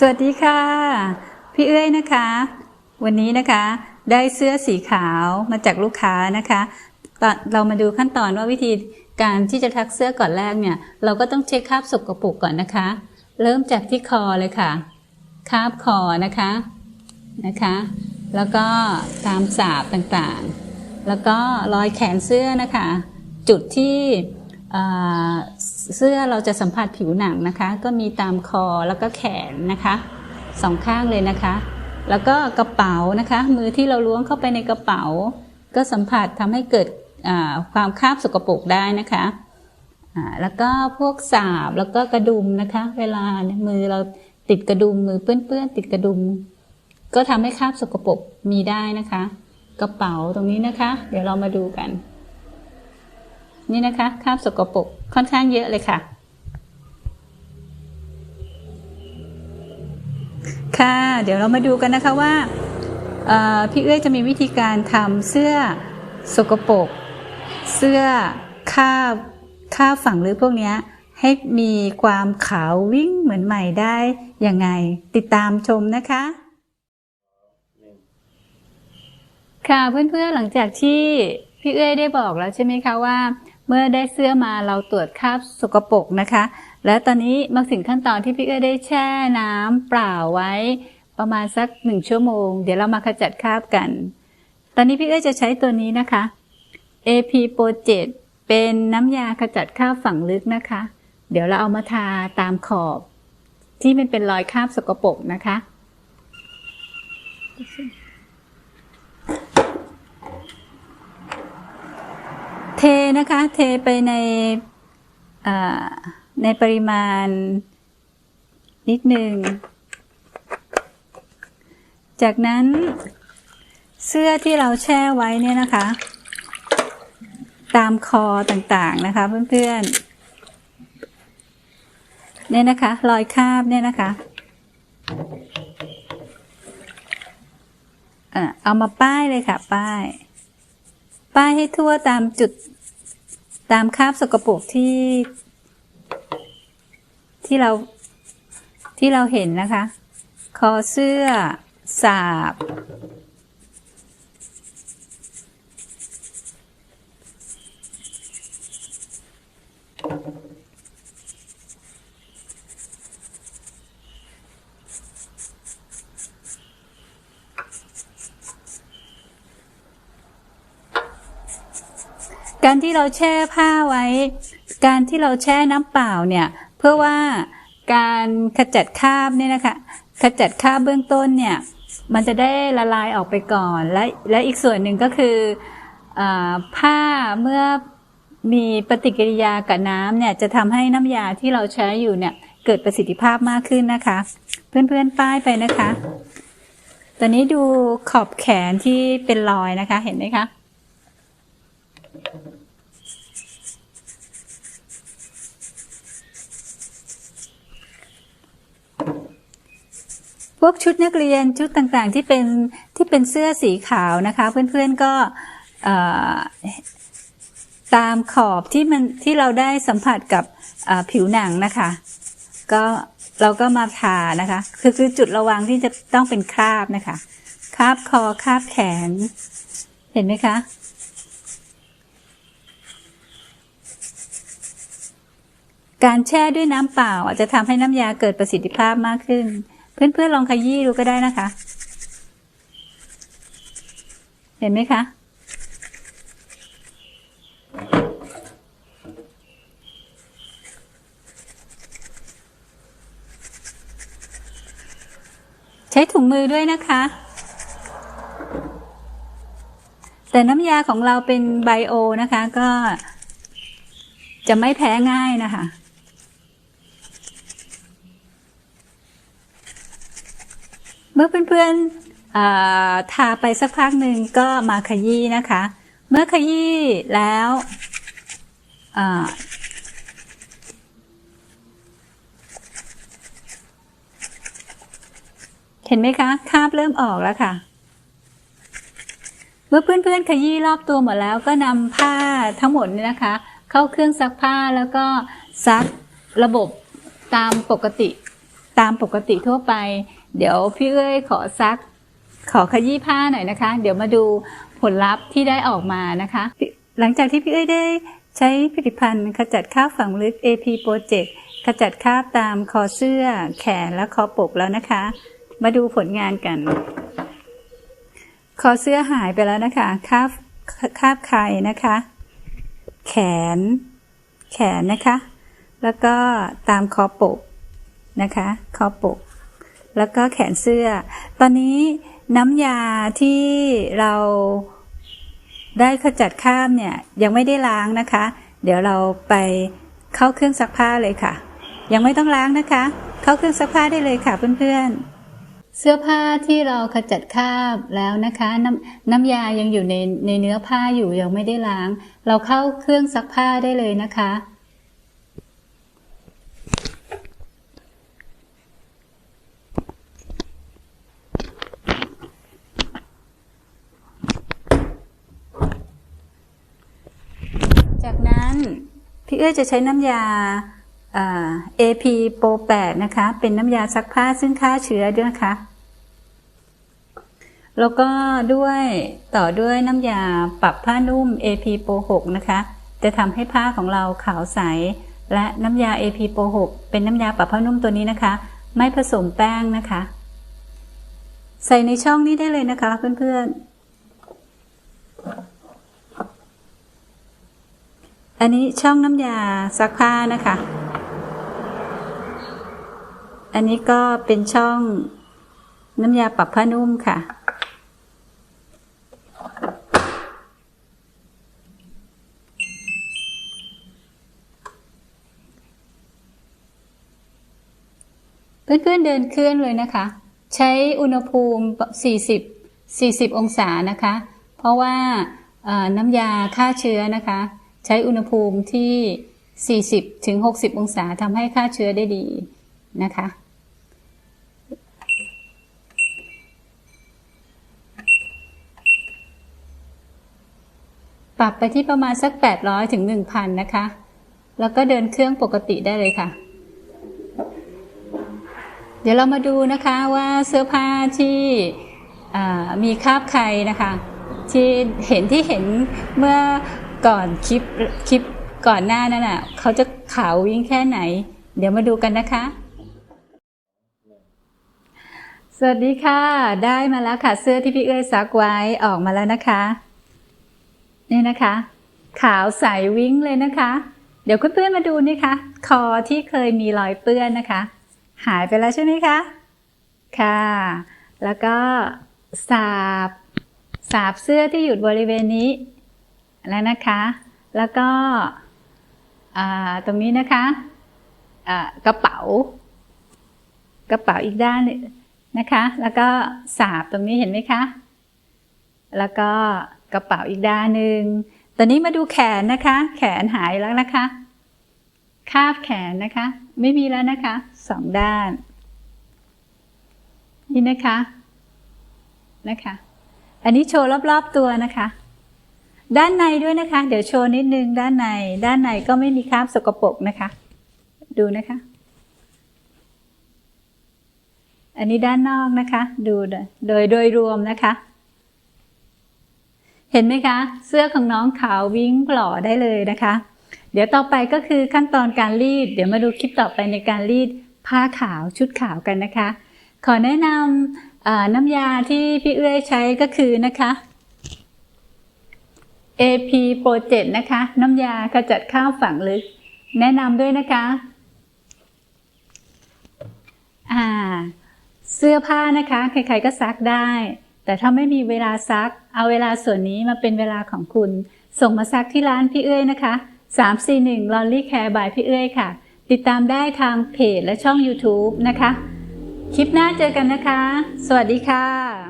สวัสดีค่ะ พี่เอ้ยนะคะ วันนี้นะคะได้เสื้อสีขาวมาจากลูกค้านะคะตอนเรามาดูขั้นตอนว่าวิธีการที่จะทักเสื้อก่อนแรกเนี่ย เราก็ต้องเช็คคราบสกปรกก่อนนะคะ เริ่มจากที่คอเลยค่ะคราบคอนะคะนะคะ แล้วก็ตามสาบต่างๆ แล้วก็รอยแขนเสื้อนะคะ จุดที่ เสื้อเราจะสัมผัสผิวหนังนะคะ ก็มีตามคอแล้วก็แขนนะคะสองข้างเลยนะคะ แล้วก็กระเป๋านะคะ มือที่เราล้วงเข้าไปในกระเป๋า ก็สัมผัสทำให้เกิดความคาบสกปรกได้นะคะแล้วก็พวกสาบแล้วก็กระดุมนะคะ เวลามือเราติดกระดุมมือเปื้อนๆติดกระดุม ก็ทำให้คาบสกปรกมีได้นะคะ กระเป๋าตรงนี้นะคะ เดี๋ยวเรามาดูกัน นี่นะคะคราบสกปรกค่อนข้างเยอะเลยค่ะ ค่ะ เดี๋ยวเรามาดูกันนะคะว่าพี่เอ้ยจะมีวิธีการทำเสื้อสกปรกเสื้อคาบคาบฝังหรือพวกเนี้ยให้มีความขาววิ่งเหมือนใหม่ได้ยังไง ติดตามชมนะคะ ค่ะเพื่อนๆหลังจากที่พี่เอ้ยได้บอกแล้วใช่ไหมคะว่า เมื่อได้เสื้อมาเราตรวจคราบสกปรกนะคะ และตอนนี้มาถึงขั้นตอนที่พี่เอ้ยได้แช่น้ำเปล่าไว้ ประมาณสักหนึ่งชั่วโมง เดี๋ยวเรามาขจัดคราบกัน ตอนนี้พี่เอ้ยจะใช้ตัวนี้นะคะ AP Pro 7เป็นน้ำยาขจัดคราบฝังลึกนะคะ เดี๋ยวเราเอามาทาตามขอบ ที่มันเป็นรอยคราบสกปรกนะคะ เท นะคะ เทไปในในปริมาณ นิดหนึ่ง จากนั้นเสื้อที่เราแช่ไว้เนี่ยนะคะ ตามคอต่างๆนะคะ เพื่อนๆเนี่ยนะคะ รอยคาบเนี่ยนะคะเอามาป้ายเลยค่ะ ป้าย ป้ายให้ทั่วตามจุด ตามคราบสกปรกที่ ที่เราที่เราเห็นนะคะ คอเสื้อ สาบ การที่เราแช่ผ้าไว้ การที่เราแช่น้ำเปล่าเนี่ยเพื่อว่าการขจัดคราบเนี่ยนะคะขจัดคราบเบื้องต้นเนี่ยมันจะได้ละลายออกไปก่อน และและอีกส่วนหนึ่งก็คืออผ้าเมื่อมีปฏิกิริยากับน้ำเนี่ยจะทำให้น้ำยาที่เราใช้อยู่เนี่ยเกิดประสิทธิภาพมากขึ้นนะคะ เพื่อนๆป้ายไปนะคะ ตอนนี้ดูขอบแขนที่เป็นรอยนะคะเห็นไหมคะ พวกชุดนักเรียนชุดต่างๆที่เป็นที่เป็นเสื้อสีขาวนะคะ เพื่อนๆก็ตามขอบที่มันที่เราได้สัมผัสกับผิวหนังนะคะ ก็เราก็มาทานะคะคือคือจุดระวังที่จะต้องเป็นคราบนะคะคราบคอคราบแขน เห็นไหมคะการแช่ด้วยน้ำเปล่าอาจจะทำให้น้ำยาเกิดประสิทธิภาพมากขึ้น เพื่อนๆลองขยี้ดูก็ได้นะคะ เห็นไหมคะ ใช้ถุงมือด้วยนะคะ แต่น้ำยาของเราเป็นไบโอนะคะ ก็จะไม่แพ้ง่ายนะคะ เมื่อเพื่อนๆอ่าทาไปสักพักหนึ่งก็มาขยี้นะคะ เมื่อขยี้แล้วเห็นไหมคะคราบเริ่มออกแล้วค่ะ เมื่อเพื่อนๆขยี้รอบตัวหมดแล้วก็นำผ้าทั้งหมดนี่นะคะ เข้าเครื่องซักผ้าแล้วก็ซักระบบตามปกติ ตามปกติทั่วไป เดี๋ยวพี่เอ้ยขอซัก ขอขยี้ผ้าหน่อยนะคะ เดี๋ยวมาดูผลลัพธ์ที่ได้ออกมานะคะ หลังจากที่พี่เอ้ยได้ใช้ผลิตภัณฑ์ขจัดคราบฝังลึก AP Project ขจัดคราบตามคอเสื้อ แขนและคอปกแล้วนะคะ มาดูผลงานกัน คอเสื้อหายไปแล้วนะคะคราบคราบไข่นะคะ แขน แขนนะคะ แล้วก็ตามคอปกนะคะ คอปก แล้วก็แขนเสื้อ ตอนนี้น้ำยาที่เราได้ขจัดคราบเนี่ยยังไม่ได้ล้างนะคะ เดี๋ยวเราไปเข้าเครื่องซักผ้าเลยค่ะ ยังไม่ต้องล้างนะคะ เข้าเครื่องซักผ้าได้เลยค่ะเพื่อนๆ เสื้อผ้าที่เราขจัดคราบแล้วนะคะน้ำน้ำยายังอยู่ในในเนื้อผ้าอยู่ยังไม่ได้ล้าง เราเข้าเครื่องซักผ้าได้เลยนะคะ จากนั้นพี่เอ้จะใช้น้ำยา AP Pro 8นะคะ เป็นน้ำยาซักผ้าซึ่งฆ่าเชื้อด้วยนะคะ แล้วก็ด้วยต่อด้วยน้ำยาปรับผ้านุ่ม AP Pro 6นะคะ จะทำให้ผ้าของเราขาวใส และน้ำยา AP Pro 6เป็นน้ำยาปรับผ้านุ่มตัวนี้นะคะ ไม่ผสมแป้งนะคะ ใส่ในช่องนี้ได้เลยนะคะเพื่อนๆ อันนี้ช่องน้ำยาซักผ้านะคะ อันนี้ก็เป็นช่องน้ำยาปรับผ้านุ่มค่ะ เพื่อนๆเดินเคลื่อนเลยนะคะ ใช้อุณหภูมิ 40 40 องศานะคะ เพราะว่าน้ำยาฆ่าเชื้อนะคะ ใช้อุณหภูมิที่ 40ถึง60 องศาทำให้ฆ่าเชื้อได้ดีนะคะ ปรับไปที่ประมาณสัก 800ถึง1,000 นะคะ แล้วก็เดินเครื่องปกติได้เลยค่ะ เดี๋ยวเรามาดูนะคะว่าเสื้อผ้าที่มีคราบใครนะคะ ที่เห็นที่เห็นเมื่อ ก่อนคลิปคลิปก่อนหน้านั้นน่ะเขาจะขาววิ่งแค่ไหน เดี๋ยวมาดูกันนะคะ สวัสดีค่ะ ได้มาแล้วค่ะ เสื้อที่พี่เอ้ยซักไว้ออกมาแล้วนะคะ นี่นะคะ ขาวใสวิ่งเลยนะคะ เดี๋ยวเพื่อนๆมาดูนี่ค่ะคอที่เคยมีรอยเปื้อนนะคะ หายไปแล้วใช่ไหมคะค่ะ แล้วก็สาบสาบเสื้อที่อยู่บริเวณนี้ แล้วนะคะ แล้วก็ตรงนี้นะคะกระเป๋ากระเป๋าอีกด้านนะคะ แล้วก็สาบตรงนี้เห็นไหมคะ แล้วก็กระเป๋าอีกด้านหนึ่งตอนนี้มาดูแขนนะคะ แขนหายแล้วนะคะ คาบแขนนะคะ ไม่มีแล้วนะคะสองด้าน นี่นะคะนะคะ อันนี้โชว์รอบๆตัวนะคะ ด้านในด้วยนะคะ เดี๋ยวโชว์นิดนึงด้านใน ด้านในก็ไม่มีคราบสกปรกนะคะ ดูนะคะ อันนี้ด้านนอกนะคะ ดูโดยโดยรวมนะคะ เห็นไหมคะ เสื้อของน้องขาววิ่งหล่อได้เลยนะคะ เดี๋ยวต่อไปก็คือขั้นตอนการรีด เดี๋ยวมาดูคลิปต่อไปในการรีดผ้าขาวชุดขาวกันนะคะ ขอแนะนำน้ำยาที่พี่เอื้อยใช้ก็คือนะคะ AP Project นะคะ น้ำยาขจัดข้าวฝังลึก แนะนำด้วยนะคะ อ่า เสื้อผ้านะคะ ใครๆก็ซักได้ แต่ถ้าไม่มีเวลาซัก เอาเวลาส่วนนี้มาเป็นเวลาของคุณ ส่งมาซักที่ร้านพี่เอ้ยนะคะ 341 Lonely Care by พี่เอ้ยค่ะ ติดตามได้ทางเพจและช่อง YouTube นะคะ คลิปหน้าเจอกันนะคะ สวัสดีค่ะ